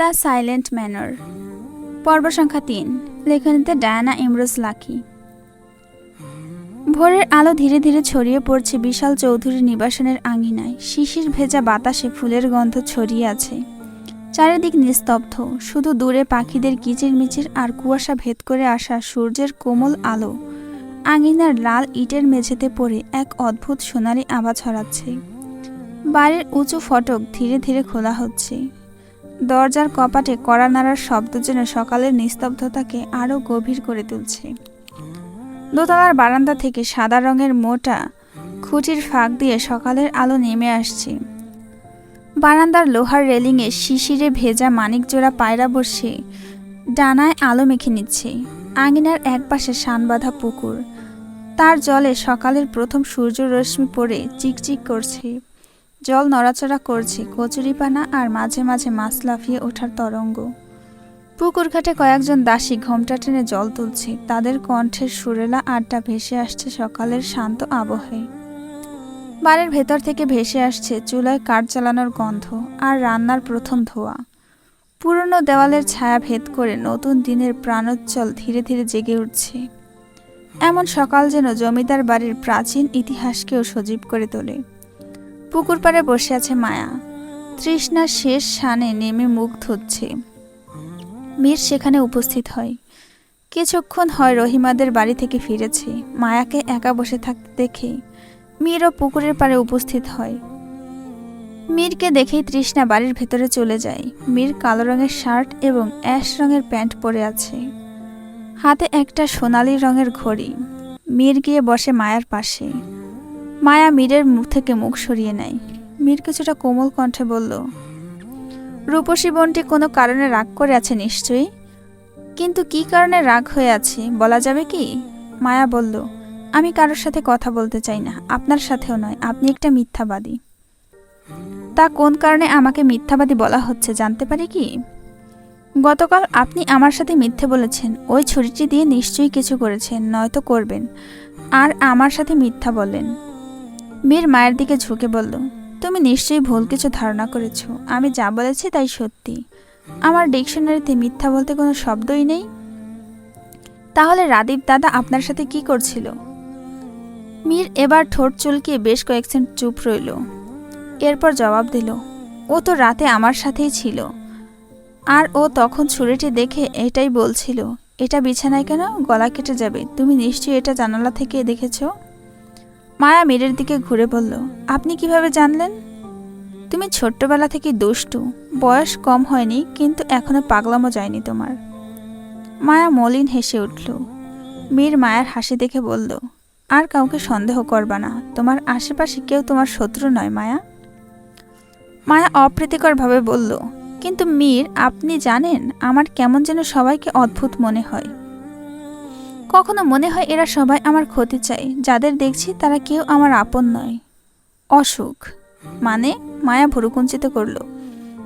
The silent manor. পর্ব সংখ্যা তিন। লেখনীতে ডায়ানা ইমরোজ লাকি। ভোরের আলো ধীরে ধীরে ছড়িয়ে পড়ছে বিশাল চৌধুরী নিবাসনের আঙিনায়। শিশির ভেজা বাতাসে ফুলের গন্ধ ছড়িয়ে আছে। চারিদিক নিস্তব্ধ। শুধু দূরে পাখিদের কিচিরমিচির আর কুয়াশা ভেদ করে আসা সূর্যের কোমল আলো। আঙিনার লাল ইটের মেঝেতে পড়ে এক অদ্ভুত সোনালি আবা ছড়াচ্ছে। বাড়ির উঁচু ফটক ধীরে ধীরে খোলা হচ্ছে। দরজার কপাটে কড়া নাড়ার শব্দ যেন সকালের নিস্তব্ধতাকে আরও গভীর করে তুলছে। দোতলার বারান্দা থেকে সাদা রঙের মোটা খুঁটির ফাঁক দিয়ে সকালের আলো নেমে আসছে। বারান্দার লোহার রেলিংয়ে শিশিরে ভেজা মানিকজোড়া পায়রা বসে ডানায় আলো মেখে নিচ্ছে। আঙিনার একপাশে শানবাঁধা পুকুর। তার জলে সকালের প্রথম সূর্যরশ্মি পড়ে চিকচিক করছে। জল নড়াচড়া করছে, কচুরিপানা আর মাঝে মাঝে মাছ লাফিয়ে ওঠার তরঙ্গ। পুকুর ঘাটে কয়েকজন দাসী ঘোমটা টেনে জল তুলছে। তাদের কণ্ঠের সুরেলা আড্ডা ভেসে আসছে সকালের শান্ত আবহে। বাড়ির ভেতর থেকে ভেসে আসছে চুলায় কাঠ চালানোর গন্ধ আর রান্নার প্রথম ধোয়া। পুরনো দেওয়ালের ছায়া ভেদ করে নতুন দিনের প্রাণোজ্জ্বল ধীরে ধীরে জেগে উঠছে। এমন সকাল যেন জমিদার বাড়ির প্রাচীন ইতিহাসকেও সজীব করে তোলে। পুকুর পাড়ে বসে আছে মায়া। তৃষ্ণার শেষ শানে নেমে মুখ ধুচ্ছে। মীর সেখানে উপস্থিত হয়। কিছুক্ষণ হয় রহিমাদের বাড়ি থেকে ফিরেছে। মায়াকে একা বসে থাকতে দেখে মীরও পুকুরের পাড়ে উপস্থিত হয়। মীরকে দেখেই তৃষ্ণা বাড়ির ভেতরে চলে যায়। মীর কালো রঙের শার্ট এবং অ্যাশ রঙের প্যান্ট পরে আছে। হাতে একটা সোনালি রঙের ঘড়ি। মীর গিয়ে বসে মায়ার পাশে। মায়া মীরের মুখ থেকে মুখ সরিয়ে নেয়। মীর কিছুটা কোমল কণ্ঠে বলল, রূপসী বোনটি কোনো কারণে রাগ করে আছে নিশ্চয়ই? কিন্তু কি কারণে রাগ হয়ে আছে, বলা যাবে কি? মায়া বলল, আমি কারোর সাথে কথা বলতে চাই না, আপনার সাথেও নয়, আপনি একটা মিথ্যাবাদী। তা কোন কারণে আমাকে মিথ্যাবাদী বলা হচ্ছে, জানতে পারি কি? গতকাল আপনি আমার সাথে মিথ্যে বলেছেন, ওই ছুরিটি দিয়ে নিশ্চয়ই কিছু করেছেন, নয়তো করবেন, আর আমার সাথে মিথ্যা বলেন। মীর মায়ের দিকে ঝুঁকে বলল, তুমি নিশ্চয়ই ভুল কিছু ধারণা করেছ। আমি যা বলেছি তাই সত্যি। আমার ডিকশনারিতে মিথ্যা বলতে কোনো শব্দই নেই। তাহলে রাদীপ দাদা আপনার সাথে কি করছিল? মীর এবার ঠোঁট চুলকিয়ে বেশ কয়েক সেন্ট চুপ রইল। এরপর জবাব দিল, ও তো রাতে আমার সাথেই ছিল। আর ও তখন ছুরিটি দেখে এটাই বলছিল, এটা বিছানায় কেন? গলা কেটে যাবে। তুমি নিশ্চয়ই এটা জানালা থেকে দেখেছ? মায়া মীরের দিকে ঘুরে বলল, আপনি কীভাবে জানলেন? তুমি ছোট্টবেলা থেকে দুষ্টু। বয়স কম হয়নি, কিন্তু এখনও পাগলামো যায়নি তোমার। মায়া মলিন হেসে উঠল। মীর মায়ের হাসি দেখে বলল, আর কাউকে সন্দেহ করবা না। তোমার আশেপাশে কেউ তোমার শত্রু নয়, মায়া। মায়া অপ্রীতিকরভাবে বলল, কিন্তু মীর, আপনি জানেন, আমার কেমন যেন সবাইকে অদ্ভুত মনে হয়। কখনো মনে হয় এরা সবাই আমার ক্ষতি চায়। যাদের দেখছি তারা কেউ আমার আপন নয়। অসুখ। মানে মায়া ভুরুকুঞ্চিত করল।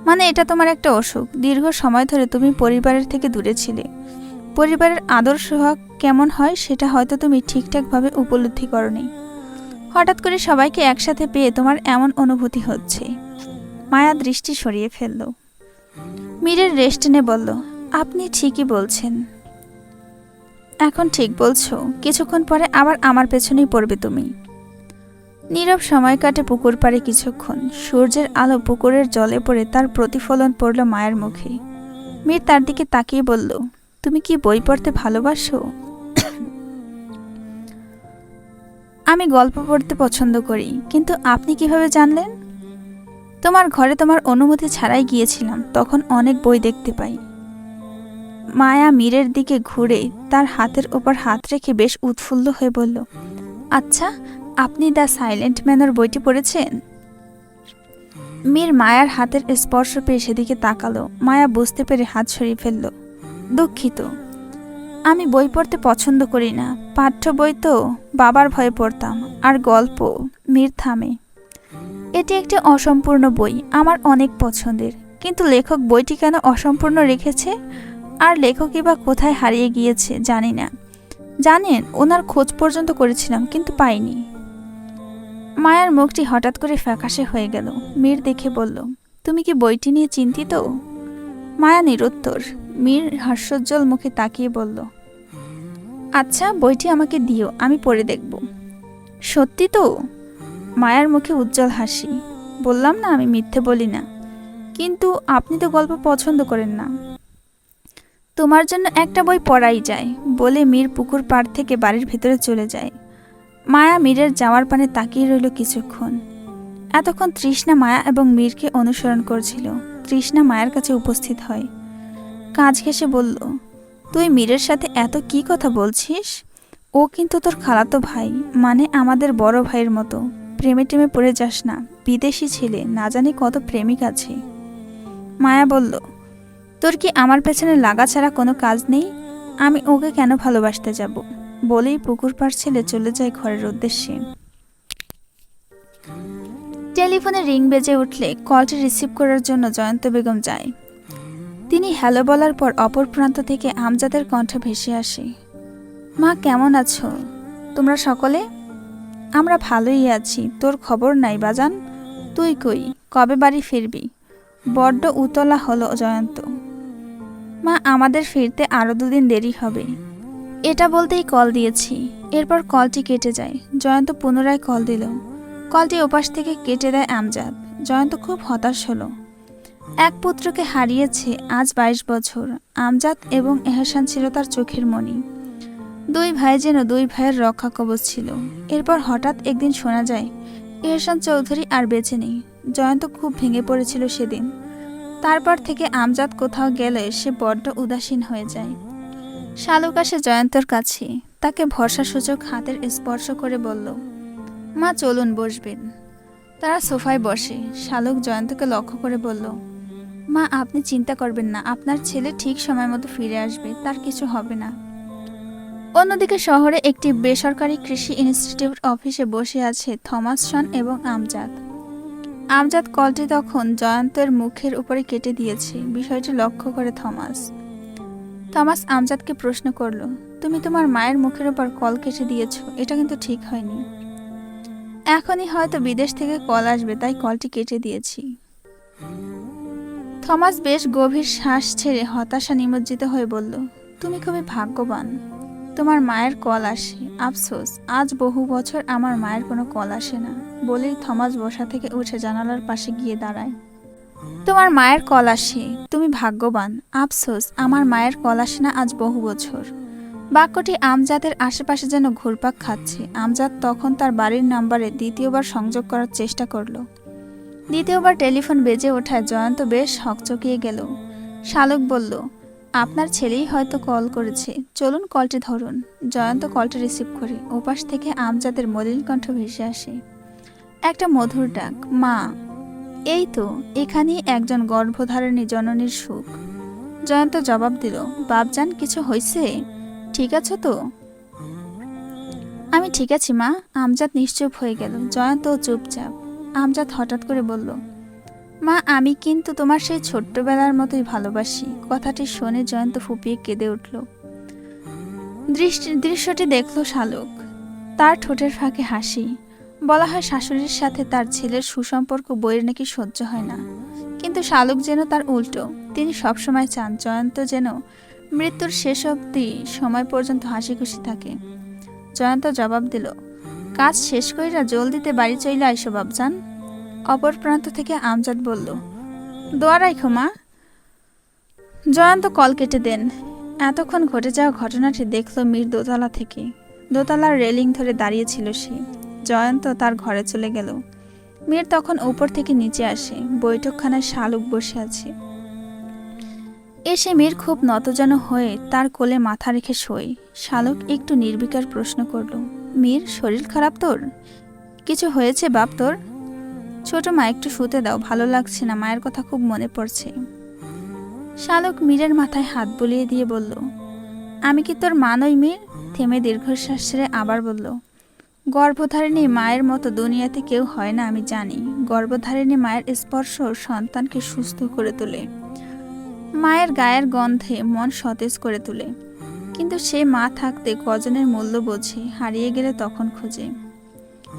মানে এটা তোমার একটা অসুখ। দীর্ঘ সময় ধরে তুমি পরিবারের থেকে দূরে ছিলে। পরিবারের আদর্শ হক কেমন হয় সেটা হয়তো তুমি ঠিকঠাকভাবে উপলব্ধি করনি। হঠাৎ করে সবাইকে একসাথে পেয়ে তোমার এমন অনুভূতি হচ্ছে। মায়া দৃষ্টি সরিয়ে ফেলল। মীরের রেস্ট টেনে বলল, আপনি ঠিকই বলছেন। এখন ঠিক বলছো, কিছুক্ষণ পরে আবার আমার পেছনেই পড়বে তুমি। নীরব সময় কাটে পুকুর পাড়ে কিছুক্ষণ। সূর্যের আলো পুকুরের জলে পড়ে তার প্রতিফলন পড়ল মায়ের মুখে। মীর তার দিকে তাকিয়ে বলল, তুমি কি বই পড়তে ভালোবাসো? আমি গল্প পড়তে পছন্দ করি, কিন্তু আপনি কীভাবে জানলেন? তোমার ঘরে তোমার অনুমতি ছাড়াই গিয়েছিলাম, তখন অনেক বই দেখতে পাই। মায়া মীরের দিকে ঘুরে তার হাতের ওপর হাত রেখে বেশ উৎফুল্ল হয়ে বলল আচ্ছা আপনি দ্য সাইলেন্ট ম্যানর বইটি পড়েছেন? মীর মায়ার হাতের স্পর্শ পেয়ে সেদিকে তাকালো। মায়া বুঝতে পেরে হাত সরিয়ে ফেলল, দুঃখিত, আমি বই পড়তে পছন্দ করি না। পাঠ্য বই তো বাবার ভয়ে পড়তাম, আর গল্প মীর থামে। এটি একটি অসম্পূর্ণ বই, আমার অনেক পছন্দের, কিন্তু লেখক বইটি কেন অসম্পূর্ণ রেখেছে? আর লেখকই বা কোথায় হারিয়ে গিয়েছে জানি না। জানেন, ওনার খোঁজ পর্যন্ত করেছিলাম, কিন্তু পাইনি। মায়ার মুখটি হঠাৎ করে ফ্যাকাশে হয়ে গেল। মীর দেখে বলল, তুমি কি বইটি নিয়ে চিন্তিত? মায়া নিরুত্তর। মীর হাস্যোজ্জ্বল মুখে তাকিয়ে বলল আচ্ছা বইটি আমাকে দিও, আমি পড়ে দেখব। সত্যি তো? মায়ার মুখে উজ্জ্বল হাসি। বললাম না, আমি মিথ্যে বলি না। কিন্তু আপনি তো গল্প পছন্দ করেন না। তোমার জন্য একটা বই পড়াই যায়, বলে মীর পুকুর পাড় থেকে বাড়ির ভেতরে চলে যায়। মায়া মীরের যাওয়ার পানে তাকিয়ে রইল কিছুক্ষণ। এতক্ষণ তৃষ্ণা মায়া এবং মীরকে অনুসরণ করছিল। তৃষ্ণা মায়ের কাছে উপস্থিত হয়। কাজ ঘেসে বলল, তুই মীরের সাথে এত কি কথা বলছিস? ও কিন্তু তোর খালাতো ভাই মানে আমাদের বড় ভাইয়ের মতো। প্রেমে টেমে পড়ে যাস না, বিদেশি ছেলে, না জানি কত প্রেমিক আছে। মায়া বলল তোর কি আমার পেছনে লাগা ছাড়া কোনো কাজ নেই? আমি ওকে কেন ভালোবাসতে যাব? বলেই পুকুর পাড় ছেলে চলে যায় ঘরের উদ্দেশ্যে। টেলিফোনে রিং বেজে উঠলে কলটি রিসিভ করার জন্য জয়ন্ত বেগম যায়। তিনি হ্যালো বলার পর অপর প্রান্ত থেকে আমজাদের কণ্ঠ ভেসে আসে। মা, কেমন আছো? তোমরা সকলে? আমরা ভালোই আছি। তোর খবর নাই বাজান। তুই কই? কবে বাড়ি ফিরবি? বড্ড উতলা হলো জয়ন্ত। মা, আমাদের ফিরতে আরও দুদিন দেরি হবে। এটা বলতেই কল দিয়েছি। এরপর কলটি কেটে যায়। জয়ন্ত পুনরায় কল দিল। কলটি ওপাশ থেকে কেটে দেয় আমজাদ। জয়ন্ত খুব হতাশ হলো। এক পুত্রকে হারিয়েছে আজ বাইশ বছর। আমজাদ এবং এহসান ছিল তার চোখের মণি। দুই ভাই যেন দুই ভাইয়ের রক্ষা কবচ ছিল। এরপর হঠাৎ একদিন শোনা যায়, এহসান চৌধুরী আর বেঁচে নেই। জয়ন্ত খুব ভেঙে পড়েছিল সেদিন। তারপর থেকে আমজাদ কোথাও গেলে সে বড্ড উদাসীন হয়ে যায়। শালুক আসে জয়ন্তর কাছে, তাকে ভরসাসূচক হাতের স্পর্শ করে বলল, মা, চলুন, বসবেন। তারা সোফায় বসে, শালুক জয়ন্তকে লক্ষ্য করে বলল, মা, আপনি চিন্তা করবেন না, আপনার ছেলে ঠিক সময় মতো ফিরে আসবে, তার কিছু হবে না। অন্যদিকে শহরে একটি বেসরকারি কৃষি ইনস্টিটিউট অফিসে বসে আছে থমাস শন এবং আমজাদ। আমজাদ কলটি তখন জয়ন্তের মুখের উপরে কেটে দিয়েছে। বিষয়টি লক্ষ্য করে থমাস। থমাস আমজাদকে প্রশ্ন করল, তুমি তোমার মায়ের মুখের উপর কল কেটে দিয়েছ, এটা কিন্তু ঠিক হয়নি। এখনই হয়তো বিদেশ থেকে কল আসবে, তাই কলটি কেটে দিয়েছি। থমাস বেশ গভীর শ্বাস ছেড়ে হতাশা নিমজ্জিত হয়ে বলল, তুমি খুবই ভাগ্যবান। তোমার মায়ের কল আসে। আফসোস, আজ বহু বছর আমার মায়ের কোনো কল আসে না। বলেই থমাস বসা থেকে উঠে জানালার পাশে গিয়ে দাঁড়ায়। তোমার মায়ের কল আসে তুমি ভাগ্যবান। আফসোস, আমার মায়ের কল আসে না আজ বহু বছর। বাক্যটি আমজাদের আশেপাশে যেন ঘুরপাক খাচ্ছে। আমজাদ তখন তার বাড়ির নাম্বারে দ্বিতীয়বার সংযোগ করার চেষ্টা করল। দ্বিতীয়বার টেলিফোন বেজে ওঠায় জয়ন্ত বেশ হকচকিয়ে গেল। শালক বলল, আপনার ছেলেই হয়তো কল করেছে। চলুন কলটি ধরুন। জয়ন্ত কলটি রিসিভ করে। ওপাশ থেকে আমজাদের মলিন কণ্ঠ ভেসে আসে। একটা মধুর ডাক, মা, এই তো এখানেই একজন গর্ভধারণী জননীর সুখ। জয়ন্ত জবাব দিল, বাপজান, কিছু হয়েছে ঠিক আছো তো? আমি ঠিক আছি, মা, আমজাদ নিশ্চুপ হয়ে গেল। জয়ন্ত চুপচাপ, আমজাদ হঠাৎ করে বলল, মা, আমি কিন্তু তোমার সেই ছোট্টবেলার মতোই ভালোবাসি। কথাটি শুনে জয়ন্ত ফুপিয়ে কেঁদে উঠল। দৃষ্টি, দৃশ্যটি দেখল শালুক। তার ঠোঁটের ফাঁকে হাসি বলা হয় শাশুড়ির সাথে তার ছেলের সুসম্পর্ক বইয়ের নাকি সহ্য হয় না। কিন্তু শালুক যেন তার উল্টো। তিনি সবসময় চান জয়ন্ত যেন মৃত্যুর শেষ অবধি সময় পর্যন্ত হাসি খুশি থাকে। জয়ন্ত জবাব দিল, কাজ শেষ কইরা জলদিতে বাড়ি চইলে আইসো বাবজান অপর প্রান্ত থেকে আমজাদ বলল, দোয়া রাখো মা। জয়ন্ত কল কেটে দেন। এতক্ষণ ঘটে যাওয়া ঘটনাটি দেখল মীর দোতলা থেকে। দোতলার রেলিং ধরে দাঁড়িয়েছিল সে। জয়ন্ত তার ঘরে চলে গেল। মীর তখন উপর থেকে নিচে আসে বৈঠকখানায় শালুক বসে আছে। এসে মীর খুব নতজন হয়ে তার কোলে মাথা রেখে শোয়। শালুক একটু নির্বিকার প্রশ্ন করল, মীর, শরীর খারাপ তোর? কিছু হয়েছে বাপ তোর? ছোট মা, একটু শুতে দাও, ভালো লাগছে না, মায়ের কথা খুব মনে পড়ছে। শালক মীরের মাথায় হাত বুলিয়ে দিয়ে বলল, আমি কি তোর মা নই মীর? থেমে দীর্ঘশ্বাস ছেড়ে আবার বলল গর্ভধারিণী মায়ের মতো দুনিয়াতে কেউ হয় না, আমি জানি। গর্ভধারিণী মায়ের স্পর্শ সন্তানকে সুস্থ করে তোলে। মায়ের গায়ের গন্ধে মন সতেজ করে তোলে। কিন্তু সে মা থাকতে কজনের মূল্য বোঝে, হারিয়ে গেলে তখন খোঁজে।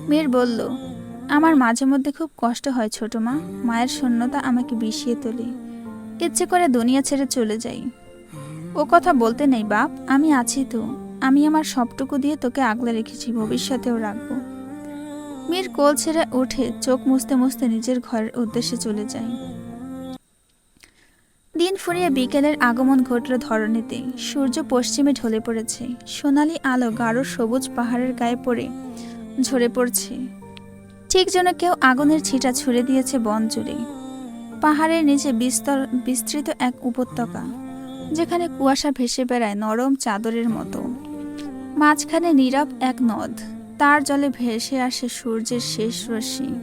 মেয়ের বলল, আমার মাঝে মধ্যে খুব কষ্ট হয় ছোট মা, মায়ের শূন্যতা আমাকে বিষিয়ে তোলে। ইচ্ছে করে দুনিয়া ছেড়ে চলে যাই। ও কথা বলতে নেই, বাপ, আমি আছি তো। আমি আমার সবটুকু দিয়ে তোকে আগলে রেখেছি, ভবিষ্যতেও রাখব। মীর কোল ছেড়ে উঠে চোখ মুছতে মুছতে নিজের ঘরের উদ্দেশ্যে চলে যায়। দিন ফুরিয়ে বিকেলের আগমন ঘটল ধরণীতে। সূর্য পশ্চিমে ঢলে পড়েছে। সোনালি আলো গাঢ় সবুজ পাহাড়ের গায়ে পড়ে ঝরে পড়ছে। ঠিক যেন কেউ আগুনের ছিটা ছুড়ে দিয়েছে বন জুড়ে। পাহাড়ের নিচে বিস্তর, বিস্তৃত এক উপত্যকা, যেখানে কুয়াশা ভেসে বেড়ায় নরম চাদরের মতো। মাঝখানে নীরব এক নদ। তার জলে ভেসে আসে সূর্যের শেষ রশ্মি।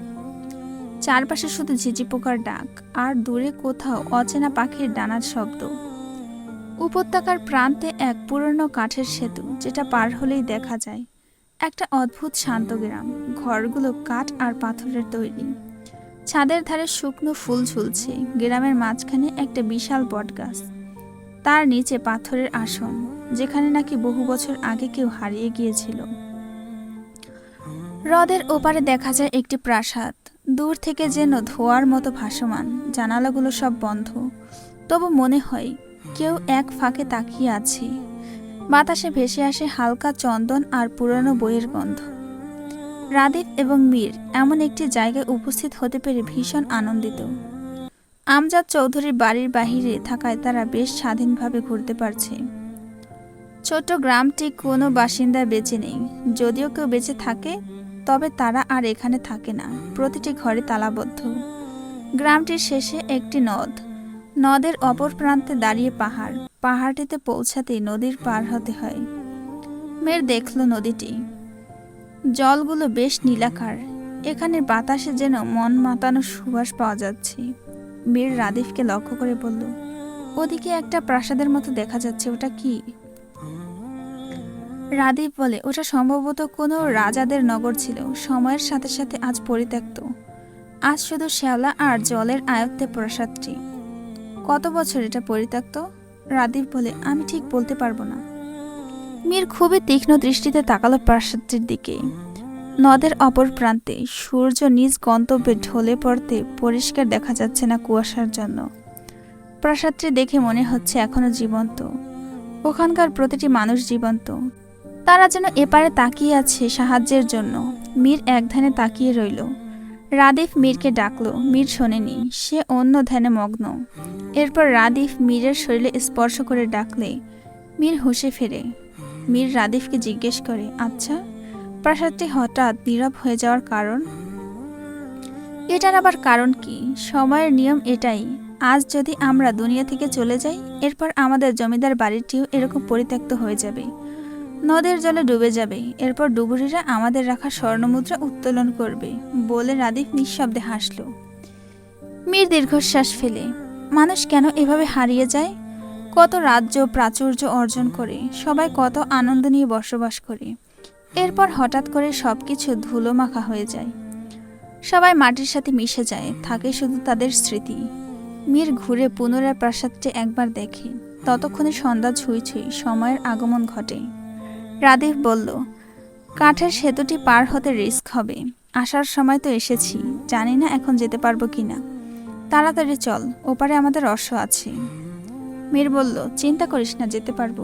চারপাশে শুধু ঝিঝি পোকার ডাক, আর দূরে কোথাও অচেনা পাখির ডানার শব্দ। উপত্যকার প্রান্তে এক পুরনো কাঠের সেতু, যেটা পার হলেই দেখা যায়। একটা অদ্ভুত শান্ত গ্রাম, ঘরগুলো কাঠ আর পাথরের তৈরি। ছাদের ধারে শুকনো ফুল ঝুলছে, গ্রামের মাঝখানে একটা বিশাল বটগাছ। তার নিচে পাথরের আসন। যেখানে নাকি বহু বছর আগে কেউ হারিয়ে গিয়েছিল। হ্রদের ওপারে দেখা যায় একটি প্রাসাদ। দূর থেকে যেন ধোয়ার মতো ভাসমান। জানালাগুলো সব বন্ধ। তবু মনে হয়, কেউ এক ফাঁকে তাকিয়ে আছে। বাতাসে ভেসে আসে হালকা চন্দন আর পুরনো বইয়ের গন্ধ। রাদীপ এবং মীর এমন একটি জায়গায় উপস্থিত হতে পেরে ভীষণ আনন্দিত। আমজাদ চৌধুরীর বাড়ির বাহিরে থাকায় তারা বেশ স্বাধীনভাবে ঘুরতে পারছে। ছোট্ট গ্রামটি কোনো বাসিন্দা বেঁচে নেই। যদিও কেউ বেঁচে থাকে, তবে তারা আর এখানে থাকে না। প্রতিটি ঘরে তালাবদ্ধ। গ্রামটির শেষে একটি নদ। নদের অপর প্রান্তে দাঁড়িয়ে পাহাড়। পাহাড়টিতে পৌঁছাতেই নদীর পার হতে হয়। মেয়ের দেখল নদীটি। জলগুলো বেশ নীলাকার। এখানে বাতাসে যেন মন মাতানো সুবাস পাওয়া যাচ্ছে। মীর রাদিফকে লক্ষ্য করে বলল, ওদিকে একটা প্রাসাদের মতো দেখা যাচ্ছে। ওটা কি? রাদীপ বলে, ওটা সম্ভবত কোনো রাজাদের নগর ছিল। সময়ের সাথে সাথে আজ পরিত্যক্ত। আজ শুধু শ্যাওলা আর জলের আয়ত্তে প্রাসাদটি। কত বছর এটা পরিত্যক্ত? রাদীপ বলে, আমি ঠিক বলতে পারব না। মীর খুবই তীক্ষ্ণ দৃষ্টিতে তাকালো প্রাসাদটির দিকে। নদের অপর প্রান্তে সূর্য নিজ গন্তব্যে ঢলে পড়তে পরিষ্কার দেখা যাচ্ছে না কুয়াশার জন্য। প্রাসাদটি দেখে মনে হচ্ছে এখনও জীবন্ত। ওখানকার প্রতিটি মানুষ জীবন্ত। তারা যেন এপারে তাকিয়ে আছে সাহায্যের জন্য। মীর এক ধ্যানে তাকিয়ে রইল। রাদিফ মীরকে ডাকলো, মীর শোনেনি, সে অন্য ধ্যানে মগ্ন। এরপর রাদিফ মীরের শরীরে স্পর্শ করে ডাকলে, মীর হুঁশে ফেরে। মীর রাদিফকে জিজ্ঞেস করে আচ্ছা প্রাসাদটি হঠাৎ নীরব হয়ে যাওয়ার কারণ? এটার আবার কারণ কি? সময়ের নিয়ম এটাই। আজ যদি আমরা দুনিয়া থেকে চলে যাই, এরপর আমাদের জমিদার বাড়িটিও এরকম পরিত্যক্ত হয়ে যাবে। নদের জলে ডুবে যাবে। এরপর ডুবুরিরা আমাদের রাখা স্বর্ণমুদ্রা উত্তোলন করবে বলে রাদীপ নিঃশব্দে হাসল। মীর দীর্ঘশ্বাস ফেলে। মানুষ কেন এভাবে হারিয়ে যায়? কত রাজ্য প্রাচুর্য অর্জন করে, সবাই কত আনন্দ নিয়ে বসবাস করে। এরপর হঠাৎ করে সব কিছু ধুলো মাখা হয়ে যায়। সবাই মাটির সাথে মিশে যায়, থাকে শুধু তাদের স্মৃতি। মীর ঘুরে পুনরায় প্রাসাদটি একবার দেখে, ততক্ষণে সন্ধ্যা ছুঁই ছুঁই, সময়ের আগমন ঘটে। রাদীপ বলল, কাঠের সেতুটি পার হতে রিস্ক হবে। আসার সময় তো এসেছি। জানি না এখন যেতে পারব কিনা। তাড়াতাড়ি চল, ওপারে আমাদের অশ্ব আছে। মীর বলল, চিন্তা করিস না, যেতে পারব।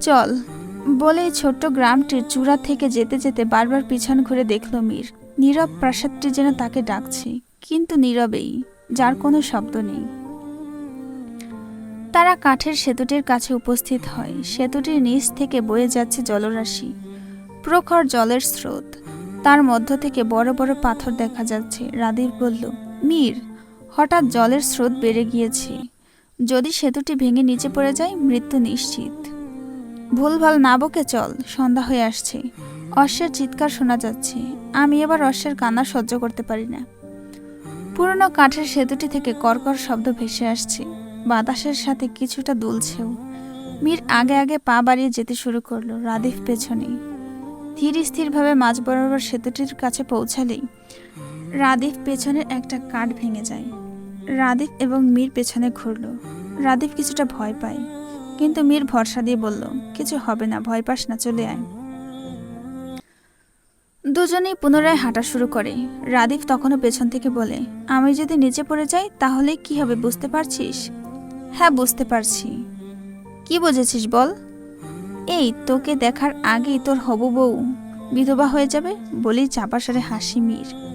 চল। বলে ছোট্ট গ্রামটির চূড়া থেকে যেতে যেতে বারবার পিছন ঘুরে দেখল মীর। নীরব প্রাসাদটি যেন তাকে ডাকছে, কিন্তু নীরবেই, যার কোনো শব্দ নেই। তারা কাঠের সেতুটির কাছে উপস্থিত হয়। সেতুটির নিচ থেকে বয়ে যাচ্ছে জলরাশি, প্রখর জলের স্রোত। তার মধ্য থেকে বড় বড় পাথর দেখা যাচ্ছে। রাদীপ বলল, মীর, হঠাৎ জলের স্রোত বেড়ে গিয়েছে। যদি সেতুটি ভেঙে নিচে পড়ে যায়, মৃত্যু নিশ্চিত। ভুলভাল না বকে চল, সন্ধ্যা হয়ে আসছে। অশ্বের চিৎকার শোনা যাচ্ছে। আমি এবার অশ্বের কান্না সহ্য করতে পারি না। পুরনো কাঠের সেতুটি থেকে কর্কর শব্দ ভেসে আসছে। বাতাসের সাথে কিছুটা দুলছেও। মীর আগে আগে পা বাড়িয়ে যেতে শুরু করল, রাদিফ পেছনে। ধীর স্থিরভাবে মাঝ বরাবর সেতুটির কাছে পৌঁছালেই রাদিফ পেছনের একটা কাঠ ভেঙে যায়। রাদিফ এবং মীর পেছনে ঘুরল। রাদিফ কিছুটা ভয় পায়, কিন্তু মীর ভরসা দিয়ে বলল, কিছু হবে না, ভয় পাস না, চলে আয়। দুজনেই পুনরায় হাঁটা শুরু করে। রাদিফ তখনও পেছন থেকে বলে, আমি যদি নিচে পড়ে যাই, তাহলে কি হবে, বুঝতে পারছিস? হ্যাঁ বুঝতে পারছি। কি বুঝেছিস বল? এই, তোকে দেখার আগেই তোর হবু বউ বিধবা হয়ে যাবে বলেই চাপাসারে হাসি মীর।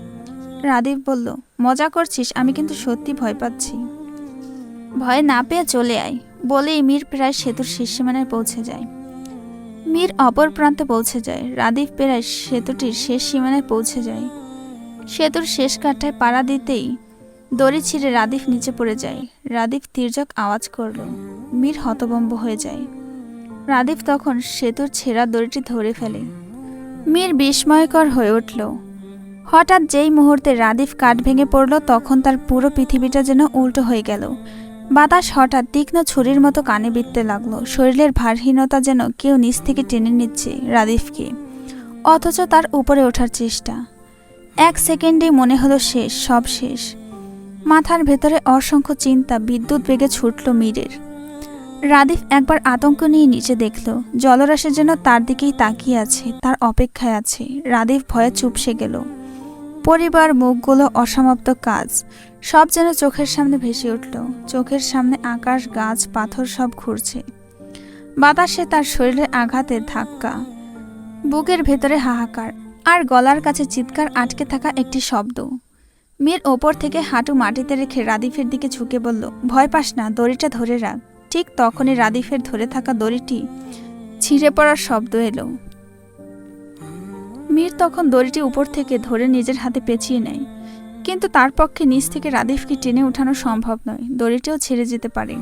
রাদীপ বলল, মজা করছিস, আমি কিন্তু সত্যি ভয় পাচ্ছি। ভয় না পেয়ে চলে আয়। বলেই মীর প্রায় সেতুর শেষ সীমানায় পৌঁছে যায়। মীর অপর প্রান্তে পৌঁছে যায়। রাদীপ প্রায় সেতুটির শেষ সীমানায় পৌঁছে যায়। সেতুর শেষ কাঠটায় পাড়া দিতেই দড়ি ছিঁড়ে রাদিফ নিচে পড়ে যায়। রাদিফ তির্যক আওয়াজ করল, মীর হতভম্ব হয়ে যায়। রাদীপ তখন সেতুর ছেঁড়া দড়িটি ধরে ফেলে। মীর বিস্ময়কর হয়ে উঠল। হঠাৎ যেই মুহূর্তে রাদীপ কাঠ ভেঙে পড়ল, তখন তার পুরো পৃথিবীটা যেন উল্টো হয়ে গেল। বাতাস হঠাৎ তীক্ষ্ণ ছুরির মতো কানে বিঁধতে লাগল। শরীরের ভারহীনতা যেন কেউ নিচ থেকে টেনে নিচ্ছে রাদিফকে। অথচ তার উপরে ওঠার চেষ্টা। এক সেকেন্ডেই মনে হলো শেষ, সব শেষ। মাথার ভেতরে অসংখ্য চিন্তা বিদ্যুৎ বেগে ছুটল মীরের। রাদীফ একবার আতঙ্ক নিয়ে নিচে দেখল জলরাশির জন্য তার দিকেই তাকিয়ে আছে, তার অপেক্ষায় আছে। রাদীফ ভয়ে চুপসে গেল। পরিবার, মুখগুলো অসমাপ্ত কাজ, সব যেন চোখের সামনে ভেসে উঠল। চোখের সামনে আকাশ, গাছ, পাথর সব ঘুরছে। বাতাসে তার শরীরে আঘাতের ধাক্কা। বুকের ভেতরে হাহাকার, আর গলার কাছে চিৎকার আটকে থাকা একটি শব্দ। মেয়ের ওপর থেকে হাঁটু মাটিতে রেখে রাদিফের দিকে ঝুঁকে বলল, ভয় পাস না, দড়িটা ধরে রাখ। ঠিক তখনই রাদিফের ধরে থাকা দড়িটি ছিঁড়ে পড়ার শব্দ এলো। মীর তখন দড়িটি উপর থেকে ধরে নিজের হাতে পেঁচিয়ে নেয়। কিন্তু তার পক্ষে নিচ থেকে রাদিফকে টেনে ওঠানো সম্ভব নয়, দড়িটিও ছেড়ে যেতে পারে।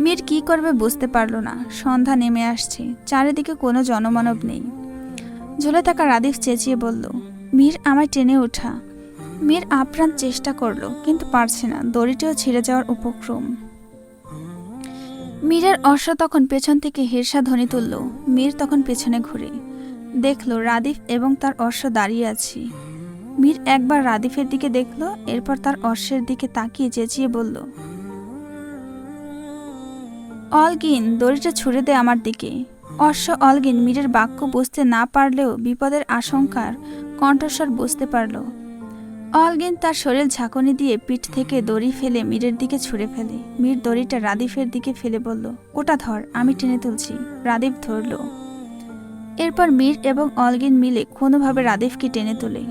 মীর কি করবে বুঝতে পারল না, সন্ধ্যা নেমে আসছে, চারিদিকে কোনো জনমানব নেই। ঝুলে থাকা রাদিফ চেঁচিয়ে বলল, মীর, আমায় টেনে ওঠা। মীর আপ্রাণ চেষ্টা করল, কিন্তু পারছে না। দড়িটিও ছিঁড়ে যাওয়ার উপক্রম। মীরের অশ্ব তখন পেছন থেকে হিরসা ধ্বনি তুলল। মীর তখন পেছনে ঘুরে দেখল, রাদিফ এবং তার অশ্ব দাঁড়িয়ে আছে। মীর একবার রাদিফের দিকে দেখল, এরপর তার অশ্বের দিকে তাকিয়ে চেঁচিয়ে বলল, অলগিন, দড়িটা ছুড়ে দে আমার দিকে। অশ্ব অলগিন মীরের বাক্য বুঝতে না পারলেও বিপদের আশঙ্কার কণ্ঠস্বর বুঝতে পারল। অলগিন তার শরীর ঝাঁকুনি দিয়ে পিঠ থেকে দড়ি ফেলে মীরের দিকে ছুঁড়ে ফেলে। মীর দড়িটা রাদিফের দিকে ফেলে বলল, ওটা ধর, আমি টেনে তুলছি। রাদিফ ধরল। এরপর মীর এবং অলগিন মিলে কোনোভাবে রাদিফকে টেনে তোলে।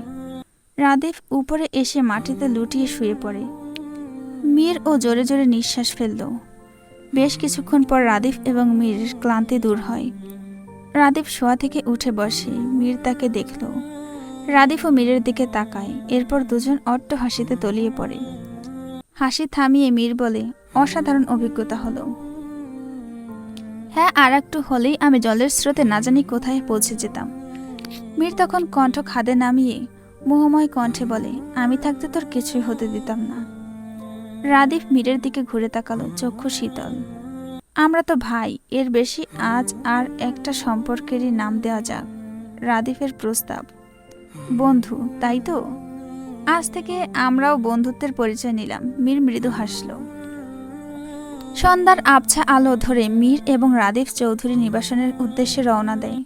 রাদিফ উপরে এসে মাটিতে লুটিয়ে শুয়ে পড়ে। মীর ও জোরে জোরে নিঃশ্বাস ফেলল। বেশ কিছুক্ষণ পর রাদিফ এবং মীর ক্লান্তি দূর হয়। রাদিফ শোয়া থেকে উঠে বসে। মীর তাকে দেখল। রাদিফ ও মীরের দিকে তাকায়, এরপর দুজন অট্ট হাসিতে তলিয়ে পড়ে। হাসি থামিয়ে মীর বলে, অসাধারণ অভিজ্ঞতা হলো। হ্যাঁ আর একটু হলেই আমি জলের স্রোতে না জানি কোথায় পৌঁছে যেতাম। মীর তখন কণ্ঠ খাদে নামিয়ে মোহময় কণ্ঠে বলে, আমি থাকতে তোর কিছুই হতে দিতাম না। রাদীপ মীরের দিকে ঘুরে তাকালো, চক্ষু শীতল। আমরা তো ভাই, এর বেশি আজ আর একটা সম্পর্কেরই নাম দেওয়া যাক। রাদীপের প্রস্তাব। বন্ধু, তাই তো? আজ থেকে আমরাও বন্ধুত্বের পরিচয় নিলাম। মীর মৃদু হাসল। সন্ধ্যার আবছা আলো ধরে মীর এবং রাদীপ চৌধুরী নিবাসনের উদ্দেশ্যে রওনা দেয়।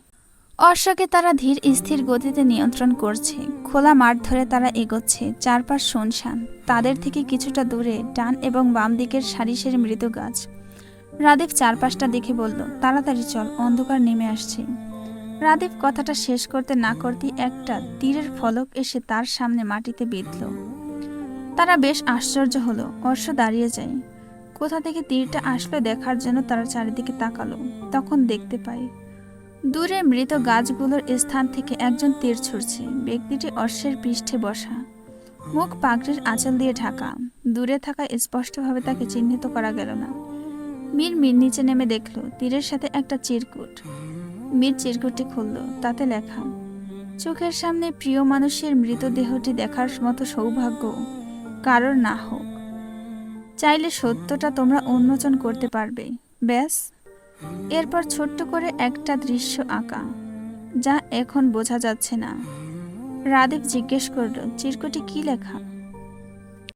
অশ্বকে তারা ধীর স্থির গতিতে নিয়ন্ত্রণ করছে। খোলা মাঠ ধরে তারা এগোচ্ছে। চারপাশ শুনশান। তাদের থেকে কিছুটা দূরে ডান এবং বাম দিকের সারি মৃদু গাছ। রাদীপ চারপাশটা দেখে বলল, তাড়াতাড়ি চল, অন্ধকার নেমে আসছে। রাদীপ কথাটা শেষ করতে না করতেই একটা তীরের ফলক এসে তার সামনে মাটিতে বিঁধল। তারা বেশ আশ্চর্য হলো অশ্ব দাঁড়িয়ে যায়। কোথা থেকে তীরটা আসলো দেখার জন্য তারা চারিদিকে তাকালো, তখন দেখতে পায়, দূরে মৃত গাছগুলোর স্থান থেকে একজন তীর ছুড়ছে ব্যক্তিটি অশ্বের পৃষ্ঠে বসা। মুখ পাগড়ির আঁচল দিয়ে ঢাকা, দূরে থাকা স্পষ্টভাবে তাকে চিহ্নিত করা গেল না। মীর মীর নিচে নেমে দেখল, তীরের সাথে একটা চিরকুট। মীর চিরকুটটি খুলল, তাতে লেখা, চোখের সামনে প্রিয় মানুষের মৃতদেহটি দেখার মতো সৌভাগ্য কারোর না হোক। চাইলে সত্যটা তোমরা উন্মোচন করতে পারবে। ব্যাস। এরপর ছোট্ট করে একটা দৃশ্য আঁকা, যা এখন বোঝা যাচ্ছে না। রাদীপ জিজ্ঞেস করল, চিরকুটি কি লেখা?